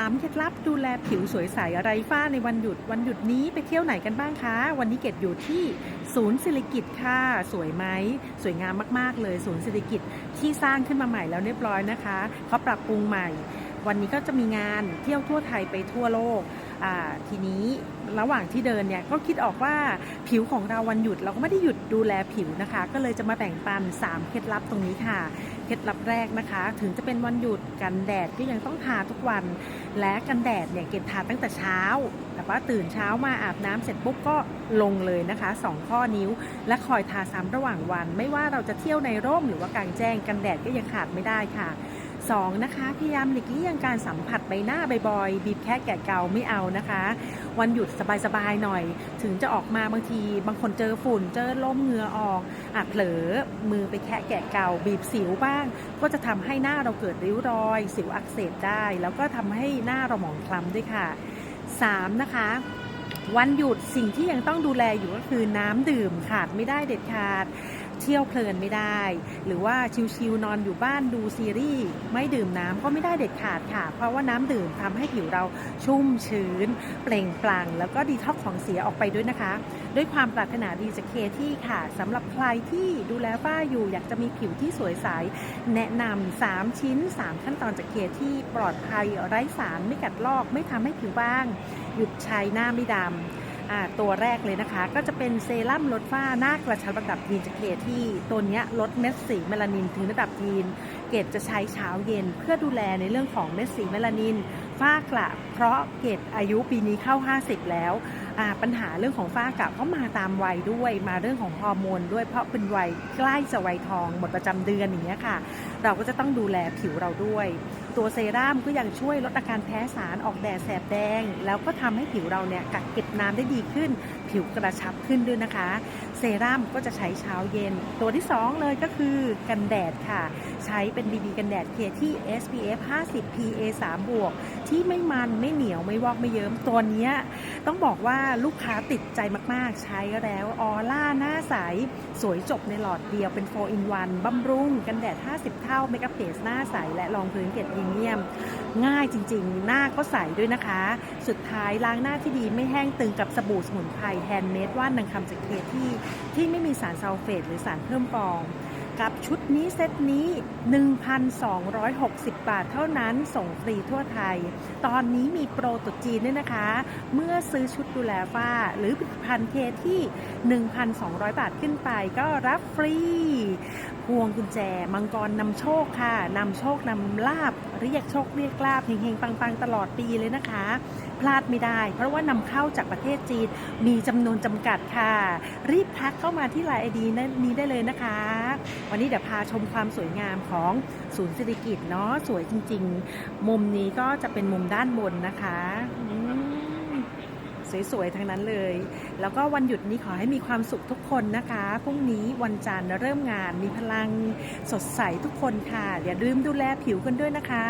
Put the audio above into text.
3เคล็ดลับดูแลผิวสวยใสไร้ฝ้าในวันหยุด วันหยุดนี้ไปเที่ยวไหนกันบ้างคะ วันนี้เกดอยู่ที่ศูนย์ศิริกิตค่ะ สวยไหม สวยงามมาก ๆ เลยศูนย์ศิริกิตที่สร้างขึ้นมาใหม่แล้วเรียบร้อยนะคะเขาปรับปรุงใหม่ วันนี้ก็จะมีงานเที่ยวทั่วไทยไปทั่วโลกทีนี้ระหว่างที่เดินเนี่ยก็คิดออกว่าผิวของเราวันหยุดเราก็ไม่ได้หยุดดูแลผิวนะคะ ก็เลยจะมาแบ่งปัน 3 เคล็ดลับตรงนี้ค่ะ เคล็ดลับแรกนะคะ ถึงจะเป็นวันหยุดกันแดดก็ยังต้องทาทุกวัน และกันแดดเนี่ยเกดทาตั้งแต่เช้า แต่ว่าตื่นเช้ามาอาบน้ำเสร็จปุ๊บก็ลงเลยนะคะ 2 ข้อนิ้ว และคอยทาซ้ำระหว่างวัน ไม่ว่าเราจะเที่ยวในร่มหรือว่ากลางแจ้งกันแดดก็ยังขาดไม่ได้ค่ะ 2. นะคะ พยายามหลีกเลี่ยงการสัมผัสใบหน้าบ่อยๆ บีบแค่แกะเกาไม่เอานะคะ วันหยุดสบายๆหน่อย ถึงจะออกมาบางที บางคนเจอฝุ่น เจอลมเหงื่อออกอาจเผลอมือไปแค่แกะเกาบีบสิวบ้าง ก็จะทำให้หน้าเราเกิดริ้วรอย สิวอักเสบได้ แล้วก็ทำให้หน้าเราหมองคล้ำด้วยค่ะ 3. นะคะวันหยุดสิ่งที่ยังต้องดูแลอยู่ก็คือน้ำดื่มขาดไม่ได้เด็ดขาด เที่ยวเพลินไม่ได้ หรือว่าชิวๆนอนอยู่บ้านดูซีรีส์ไม่ดื่มน้ำก็ไม่ได้เด็ดขาดค่ะ เพราะว่าน้ำดื่มทำให้ผิวเราชุ่มชื้น เปล่งปลั่งแล้วก็ดีท็อกของเสียออกไปด้วยนะคะ ด้วยความปรารถนาดีจากเคที่ค่ะสำหรับใครที่ดูแลฝ้าอยู่อยากจะมีผิวที่สวยใสแนะนำ3ชิ้น 3 ขั้นตอนจากเคที่ปลอดภัยไร้สารไม่กัดลอกไม่ทำให้ผิวบ้าง หยุดใช้หน้าไม่ดำอ่า ตัวแรกเลยนะคะ ก็จะเป็นเซรั่มลดฝ้าหน้ากระชับระดับยีนจากเคที่ตัวนี้ลดเม็ดสีเมลานินถึงระดับยีน เกดจะใช้เช้าเย็น เพื่อดูแลในเรื่องของเม็ดสีเมลานิน ฝ้ากระเพราะเกดอายุปีนี้เข้า 50 แล้วปัญหาเรื่องของฝ้ากระก็มาตามวัยด้วยมาเรื่องของฮอร์โมนด้วยเพราะเป็นวัยใกล้จะวัยทองหมดประจำเดือนอย่างเงี้ยค่ะ เราก็จะต้องดูแลผิวเราด้วย ตัวเซรั่มก็ยังช่วยลดอาการแพ้สารออกแดดแสบแดง แล้วก็ทำให้ผิวเราเนี่ยกักเก็บน้ำได้ดีขึ้น ผิวกระชับขึ้นด้วยนะคะ เซรั่มก็จะใช้เช้าเย็น ตัวที่ 2 เลยก็คือกันแดดค่ะ ใช้เป็น BB กันแดดเคที่ SPF 50 PA 3บวกที่ไม่มันไม่เหนียวไม่วอกไม่เยิ้มตัวนี้ต้องบอกว่าลูกค้าติดใจมากๆ ใช้แล้วออร่าหน้าใส สวยจบในหลอดเดียวเป็น 4 in 1บำรุงกันแดด 50 เท่าเมคอัพเบสหน้าใส และรองพื้นเกล็ดพรีเมียม ง่ายจริง ๆ หน้าก็ใสด้วยนะคะ สุดท้ายล้างหน้าที่ดีไม่แห้งตึงกับสบู่สมุนไพรแฮนด์เมดว่านนางคำจากเคที่ที่ไม่มีสารซัลเฟตหรือสารเพิ่มฟอง กับชุดนี้เซตนี้ 1,260 บาทเท่านั้นส่งฟรีทั่วไทย ตอนนี้มีโปรตุจีนด้วยนะคะ เมื่อซื้อชุดดูแลฝ้า หรือผลิตภัณฑ์เคที่ 1,200 บาทขึ้นไปก็รับฟรีพวงกุญแจ มังกรนำโชคค่ะนำโชคนำลาบ เรียกโชคเรียกลาบเฮงๆ ปังๆ ตลอดปีเลยนะคะ พลาดไม่ได้ เพราะว่านำเข้าจากประเทศจีน มีจำนวนจำกัดค่ะ รีบทักเข้ามาที่ไลน์ไอดีนี้ได้เลยนะคะ วันนี้เดี๋ยวพาชมความสวยงามของศูนย์เศรษฐกิจเนาะสวยจริง ๆ มุมนี้ก็จะเป็นมุมด้านบนนะคะ สวยๆทั้งนั้นเลย แล้วก็วันหยุดนี้ขอให้มีความสุขทุกคนนะคะพรุ่งนี้วันจันทร์เริ่มงานมีพลังสดใสทุกคนค่ะอย่าลืมดูแลผิวกันด้วยนะคะ